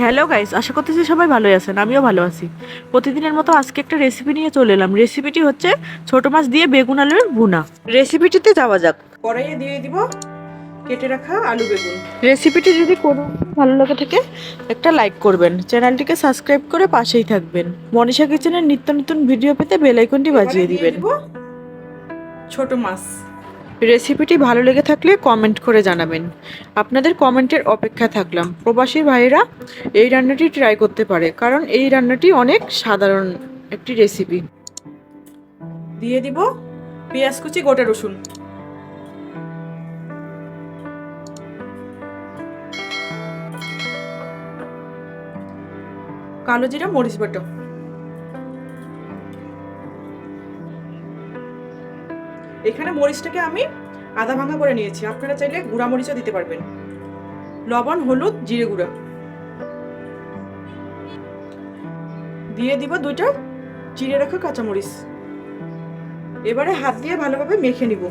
Hello guys আশা করতেছি সবাই ভালোই আছেন। আমিও ভালো আছি। প্রতিদিনের মতো আজকে একটা রেসিপি নিয়ে চলে এলাম। রেসিপিটি হচ্ছে ছোট মাছ দিয়ে বেগুন আলুর ভুনা। রেসিপিটিতে যাওয়া যাক। কড়াইয়ে দিয়ে দিব কেটে রাখা আলু বেগুন। রেসিপিটি যদি কোনো ভালো লাগে থাকে একটা লাইক করবেন। চ্যানেলটিকে সাবস্ক্রাইব করে পাশেই থাকবেন। মনীষা কিচেনের নিত্য নতুন ভিডিও পেতে বেল আইকনটি বাজিয়ে দিবেন। ছোট মাছ। রেসিপিটি ভালো লেগে থাকলে কমেন্ট করে জানাবেন। আপনাদের কমেন্টের অপেক্ষা থাকলাম। প্রবাসী ভাইয়েরা, এই রান্নাটি ট্রাই করতে পারে, কারণ এই রান্নাটি অনেক সাধারণ একটি রেসিপি দিয়ে দিব পেঁয়াজ কুচি, গোটা রসুন। কালো জিরা, মরিচ বাটা। এখানে মরিচটাকে আমি আধা ভাঙা করে নিয়েছি। আপনারা চাইলে গুঁড়া মরিচও দিতে পারবেন। লবণ, হলুদ, জিরে গুঁড়া। দিয়ে দিব দুইটা চিড়ে রাখা কাঁচামরিচ। এবারে হাত দিয়ে ভালোভাবে মেখে নিব।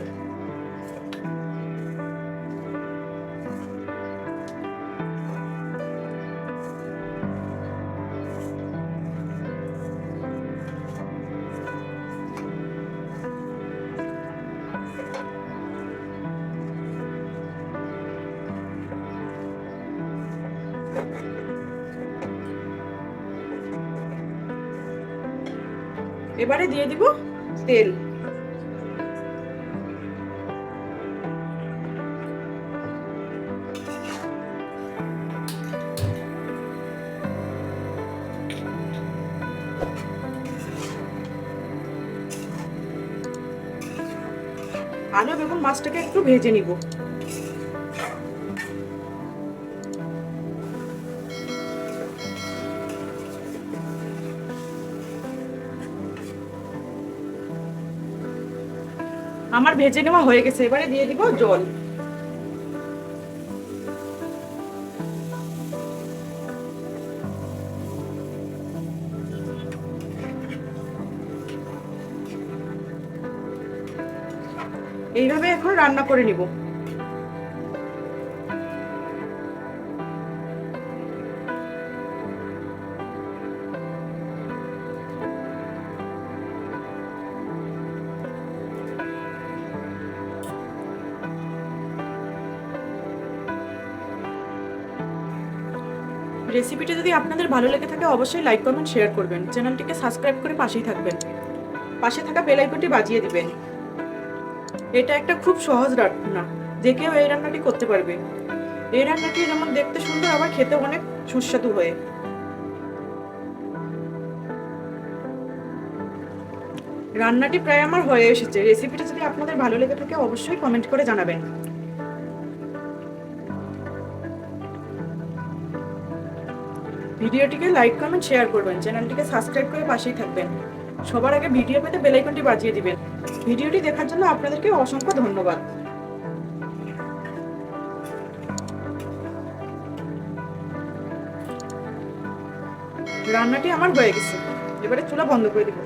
এবারে দিয়ে দিব তেল। আলু বেগুন মাছটাকে একটু ভেজে নিব। আমার ভেজে নেওয়া হয়ে গেছে এবারে দিয়ে দিব জল। এইভাবে এখন রান্না করে নিব। রেসিপিটা যদি আপনাদের ভালো লেগে থাকে, অবশ্যই লাইক কমেন্ট শেয়ার করবেন। চ্যানেলটিকে সাবস্ক্রাইব করে পাশেই থাকবেন। পাশে থাকা বেল আইকনটি বাজিয়ে দিবেন। এটা একটা খুব সহজ রান্না, যে কেউ এই রান্নাটি করতে পারবে। এই রান্নাটি যেমন দেখতে সুন্দর, আবার খেতে অনেক সুস্বাদু হয়ে। রান্নাটি প্রায় আমার হয়ে এসেছে। রেসিপিটা যদি আপনাদের ভালো লেগে থাকে, অবশ্যই কমেন্ট করে জানাবেন। ভিডিওটিকে লাইক, কমেন্ট, শেয়ার করবেন। চ্যানেলটিকে সাবস্ক্রাইব করে পাশেই থাকবেন। সবার আগে ভিডিও পেতে বেলাইকনটি বাজিয়ে দিবেন। ভিডিওটি দেখার জন্য আপনাদেরকে অসংখ্য ধন্যবাদ। রান্নাটি আমার হয়ে গেছে। এবারে চুলা বন্ধ করে দিব।